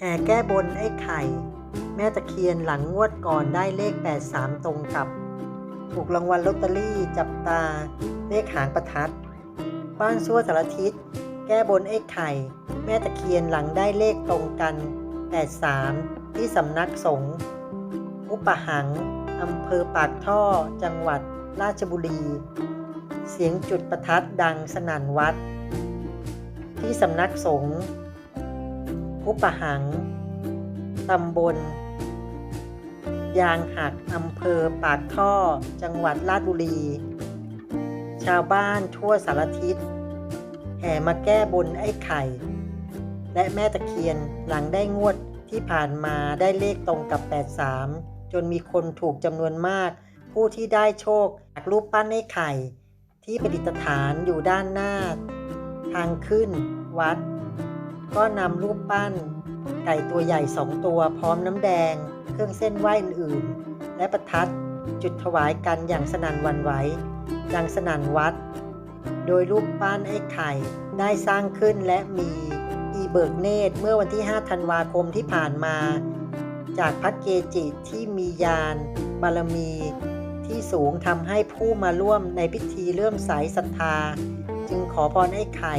แห่แก้บนไอ้ไข่ แม่ตะเคียนหลังงวดก่อนได้เลข 83 ตรงกับถูกรางวัลลอตเตอรี่จับตา เลขหางประทัด บ้านซั่วสารทิศ แก้บนไอ้ไข่ แม่ตะเคียนหลังได้เลขตรงกัน 83 ที่สำนักสงฆ์อุปหังอำเภอปากท่อ จังหวัดราชบุรี เสียงจุดประทัดดังสนั่นวัด ที่สำนักสงฆ์ อุปหัง ตำบล ยางหัก อำเภอปากท่อ จังหวัดราชบุรี ชาวบ้านทั่วสารทิศ แห่มาแก้บนไอ้ไข่ และแม่ตะเคียนหลังได้งวดที่ผ่านมาได้เลขตรงกับ 83 จนมีคนถูกจำนวนมาก ผู้ที่ได้โชคจากรูปปั้นไอ้ไข่ ที่ประดิษฐานอยู่ด้านหน้า ทางขึ้น วัด ก็นำรูปปั้น ไก่ตัวใหญ่สองตัวพร้อมน้ำแดง เครื่องเส้นไหว้อื่นๆ และประทัดจุดถวายกันอย่างสนั่นวันไหวอย่างสนั่นวัด โดยรูปปั้นไอ้ไข่ได้สร้างขึ้นและมีอีเบิกเนตรเมื่อวันที่ 5 ธันวาคมที่ผ่านมา จากพระเกจิที่มียานบารมีที่สูงทำให้ผู้มาร่วมในพิธีเริ่อมใสศรัทธา จึงขอพรไอ้ไข่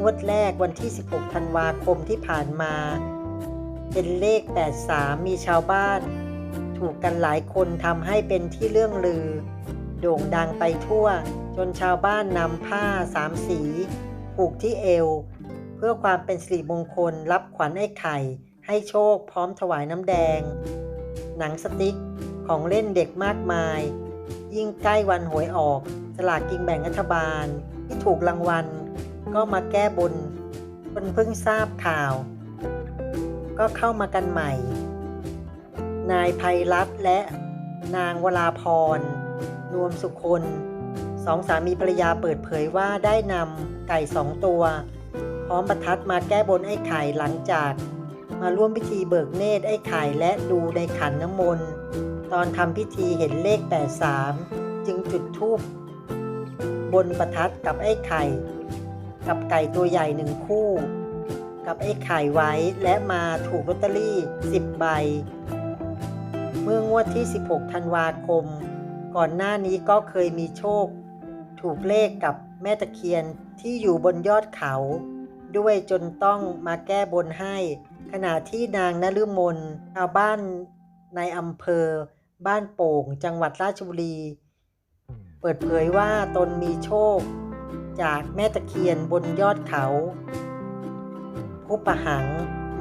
งวดแรกวันที่ 16 ธันวาคมที่ผ่านมา เป็นเลข 83 มีชาวบ้าน ถูกกันหลายคนทำให้เป็นที่เรื่องลือ โด่งดังไปทั่ว จนชาวบ้านนำผ้าสามสี ผูกที่เอว เพื่อความเป็นสิริมงคลรับขวัญไอ้ไข่ ให้โชคพร้อมถวายน้ำแดง หนังสติ๊กของเล่นเด็กมากมาย ยิ่งใกล้วันหวยออกสลากกินแบ่งรัฐบาลที่ถูกรางวัล ก็มาแก้บน คนเพิ่งทราบข่าว ก็เข้ามากันใหม่ นายภัยรัตและนางวราพร นวมสุคนสองสามีภรรยาเปิดเผยว่าได้นำไก่สองตัว พร้อมประทัดมาแก้บนไอ้ไข่หลังจาก มาร่วมพิธีเบิกเนตรไอ้ไข่และดูในขันน้ำมนต์ตอนทำพิธีเห็นเลข 83 จึงจุดธูปบนประทัดกับไอ้ไข่ กับไก่ตัวใหญ่หนึ่งคู่ กับไอ้ไข่ไว้และมาถูกลอตเตอรี่ 10 ใบ เมื่องวดที่ 16 ธันวาคม ก่อนหน้านี้ก็เคยมีโชค ถูกเลขกับแม่ตะเคียนที่อยู่บนยอดเขา ด้วยจนต้องมาแก้บนให้ ขณะที่นางนฤมลชาวบ้านในอำเภอ บ้านโป่ง จังหวัดราชบุรี เปิดเผยว่าตนมีโชค จากแม่ตะเคียนบนยอดเขา ผู้ประหัง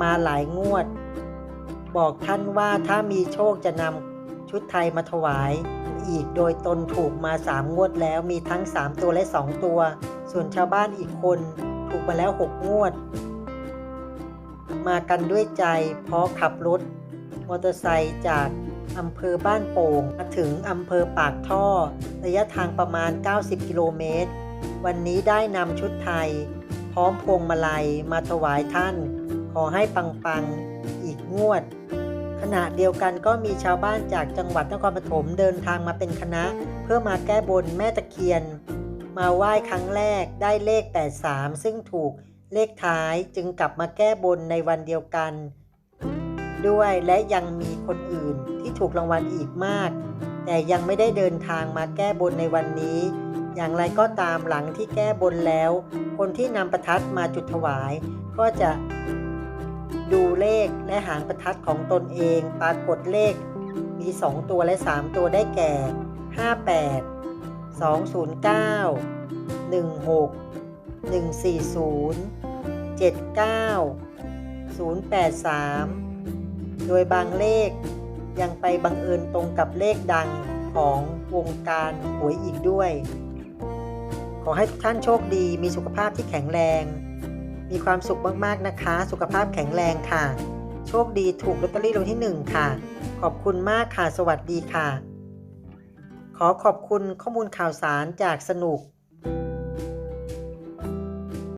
มาหลายงวด บอกท่านว่าถ้ามีโชคจะนำชุดไทยมาถวายอีกโดยตนถูกมาสามงวดแล้วมีทั้ง 3 ตัวและ 2 ตัว ส่วนชาวบ้านอีกคนถูกมาแล้ว 6 งวด มากันด้วยใจเพราะขับรถ มอเตอร์ไซค์จากอำเภอบ้านโป่งมาถึงอำเภอปากท่อ ระยะทางประมาณ 90 กิโลเมตร วันนี้ได้นำชุดไทย พร้อมพวงมาลัยมาถวายท่าน ขอให้ปังๆอีกงวด ขณะเดียวกันก็มีชาวบ้านจากจังหวัดนครปฐมเดินทางมาเป็นคณะ เพื่อมาแก้บนแม่ตะเคียน มาไหว้ครั้งแรกได้เลข 83 ซึ่งถูกเลขท้ายจึงกลับมาแก้บนในวันเดียวกัน ด้วยและยังมีคนอื่นที่ถูกรางวัลอีกมาก แต่ยังไม่ได้เดินทางมาแก้บนในวันนี้ อย่างไรก็ตามหลังที่แก้บนแล้ว คนที่นำประทัดมาจุดถวาย ก็จะดูเลขและหางประทัดของตนเอง ปรากฏเลขมี 2 ตัวและ 3 ตัวได้แก่ 58 209 16 140 79 083 โดยบางเลขยังไปบังเอิญตรงกับเลขดังของวงการหวยอีกด้วย ขอให้ทุกท่านโชคดี มีสุขภาพที่แข็งแรง มีความสุขมากๆนะคะ สุขภาพแข็งแรงค่ะ โชคดีถูกลอตเตอรี่รางวัลที่ 1 ค่ะ ขอบคุณมากค่ะ สวัสดีค่ะ ขอขอบคุณข้อมูลข่าวสารจากสนุก